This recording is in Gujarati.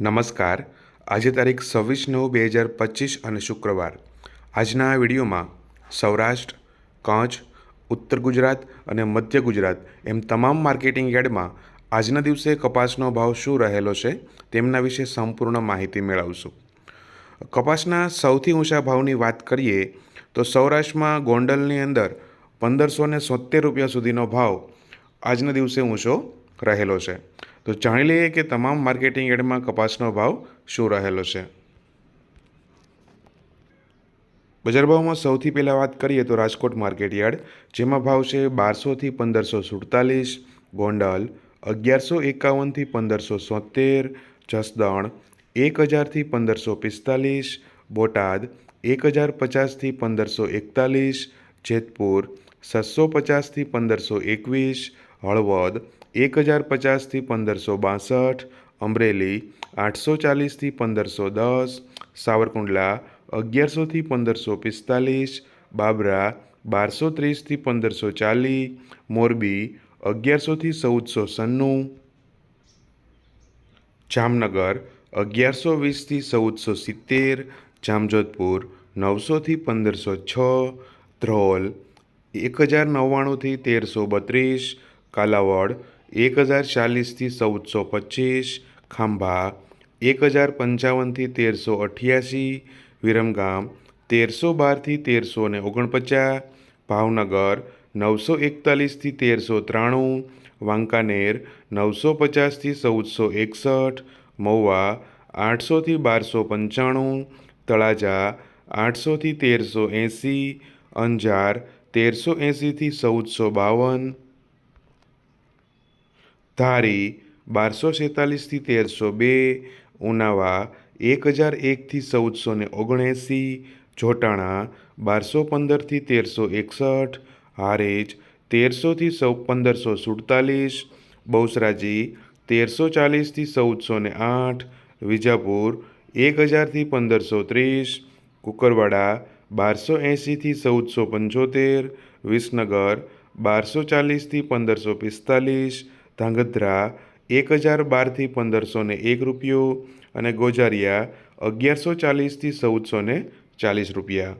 નમસ્કાર. આજે તારીખ છવ્વીસ નવ બે હજાર પચીસ અને શુક્રવાર. આજના આ વિડીયોમાં સૌરાષ્ટ્ર, કચ્છ, ઉત્તર ગુજરાત અને મધ્ય ગુજરાત એમ તમામ માર્કેટિંગ યાર્ડમાં આજના દિવસે કપાસનો ભાવ શું રહેલો છે તેમના વિશે સંપૂર્ણ માહિતી મેળવશું. કપાસના સૌથી ઊંચા ભાવની વાત કરીએ તો સૌરાષ્ટ્રમાં ગોંડલની અંદર પંદરસો ને રૂપિયા સુધીનો ભાવ આજના દિવસે ઊંચો રહેલો છે. તો જાણી લઈએ કે તમામ માર્કેટિંગ એડમાં કપાસનો ભાવ શું રહેલો છે. બજાર ભાવમાં સૌથી પહેલાં વાત કરીએ તો રાજકોટ માર્કેટ યાર્ડ જેમાં ભાવ છે બારસોથી પંદરસો સુડતાલીસ, ગોંડલ અગિયારસો એકાવનથી પંદરસો સોતેર જસદણ એક હજારથી પંદરસો પિસ્તાલીસ, બોટાદ એક હજાર પચાસથી પંદરસો એકતાલીસ, જેતપુર છસો પચાસથી પંદરસો એકવીસ, હળવદ એક હજાર પચાસથી પંદરસો બાસઠ, અમરેલી આઠસો ચાલીસથી પંદરસો દસ, સાવરકુંડલા અગિયારસોથી પંદરસો પિસ્તાલીસ, બાબરા બારસો ત્રીસથી પંદરસો ચાલીસ, મોરબી અગિયારસોથી ચૌદસો સન્નું જામનગર અગિયારસો વીસથી ચૌદસો સિત્તેર, જામજોધપુર નવસોથી પંદરસો છ, ધ્રોલ એક હજાર નવ્વાણુંથી તેરસો બત્રીસ, કાલાવડ એક હજાર ચાલીસથી ચૌદસો પચીસ, ખાંભા, એક હજાર પંચાવનથી તેરસો અઠ્યાસી, વિરમગામ, તેરસો બારથી તેરસો ને ઓગણપચાસ, ભાવનગર, નવસો એકતાલીસથી તેરસો ત્રાણું, વાંકાનેર, નવસો પચાસથી ચૌદસો એકસઠ, મહુવા, આઠસોથી બારસો પંચાણું, તળાજા, આઠસોથી તેરસો એંસી, અંજાર, તેરસો એંસીથી ચૌદસો બાવન ધારી બારસો છેતાલીસથી તેરસો બે, ઉનાવા એક હજાર એકથી ચૌદસો ને ઓગણએંસી જોટાણા બારસો પંદરથી તેરસો એકસઠ, હારેજ તેરસોથી સૌ પંદરસો સુડતાલીસ, બહુસરાજી તેરસો ચાલીસથી ચૌદસો ને આઠ, વિજાપુર એક હજારથી પંદરસો ત્રીસ, કુકરવાડા બારસો એંશીથી ચૌદસો પંચોતેર, વિસનગર બારસો ચાલીસથી પંદરસો પિસ્તાલીસ ધાંગધ્રા એક હજાર બારથી પંદરસો ને એક રૂપિયો અને ગોજારિયા અગિયારસો ચાલીસથી ચૌદસો ને ચાલીસ રૂપિયા.